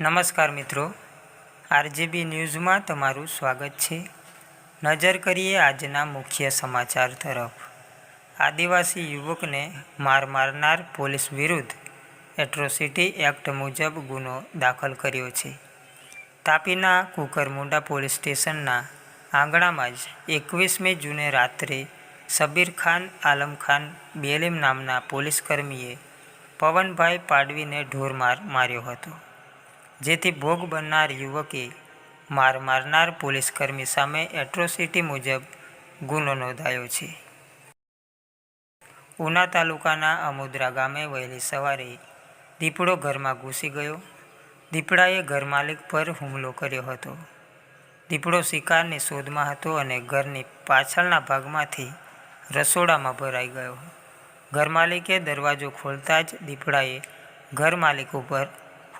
નમસ્કાર મિત્રો. આરજીબી ન્યૂઝમાં તમારું સ્વાગત છે. નજર કરીએ આજના મુખ્ય સમાચાર તરફ. આદિવાસી યુવકને માર મારનાર પોલીસ વિરુદ્ધ એટ્રોસિટી એક્ટ મુજબ ગુનો દાખલ કર્યો છે. તાપીના કુકરમુંડા પોલીસ સ્ટેશનના આંગણામાં જ એકવીસમી જૂને રાત્રે સબીર ખાન, આલમ ખાન, બેલીમ નામના પોલીસકર્મીએ પવનભાઈ પાડવીને ઢોરમાર માર્યો હતો. જેથી ભોગ બનનાર યુવકે માર મારનાર પોલીસકર્મી સામે એટ્રોસિટી મુજબ ગુનો નોંધાયો છે. ઉના તાલુકાના અમુદ્રા ગામે વહેલી સવારે દીપડો ઘરમાં ઘૂસી ગયો. દીપડાએ ઘરમાલિક પર હુમલો કર્યો હતો. દીપડો શિકારની શોધમાં હતો અને ઘરની પાછળના ભાગમાંથી રસોડામાં ભરાઈ ગયો. ઘરમાલિકે દરવાજો ખોલતા જ દીપડાએ ઘરમાલિક ઉપર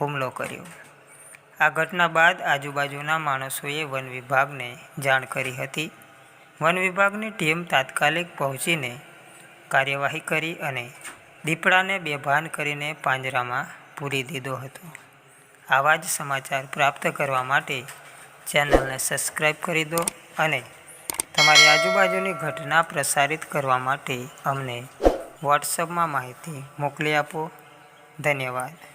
હુમલો કર્યો. આ ઘટના બાદ આજુબાજુના માણસોએ વન વિભાગને જાણ કરી હતી. વન વિભાગની ટીમ તાત્કાલિક પહોંચીને કાર્યવાહી કરી અને દીપડાને બેભાન કરીને પાંજરામાં પૂરી દીધો હતો. આવા જ સમાચાર પ્રાપ્ત કરવા માટે ચેનલને સબસ્ક્રાઈબ કરી દો અને તમારી આજુબાજુની ઘટના પ્રસારિત કરવા માટે અમને વોટ્સઅપમાં માહિતી મોકલી આપો. ધન્યવાદ.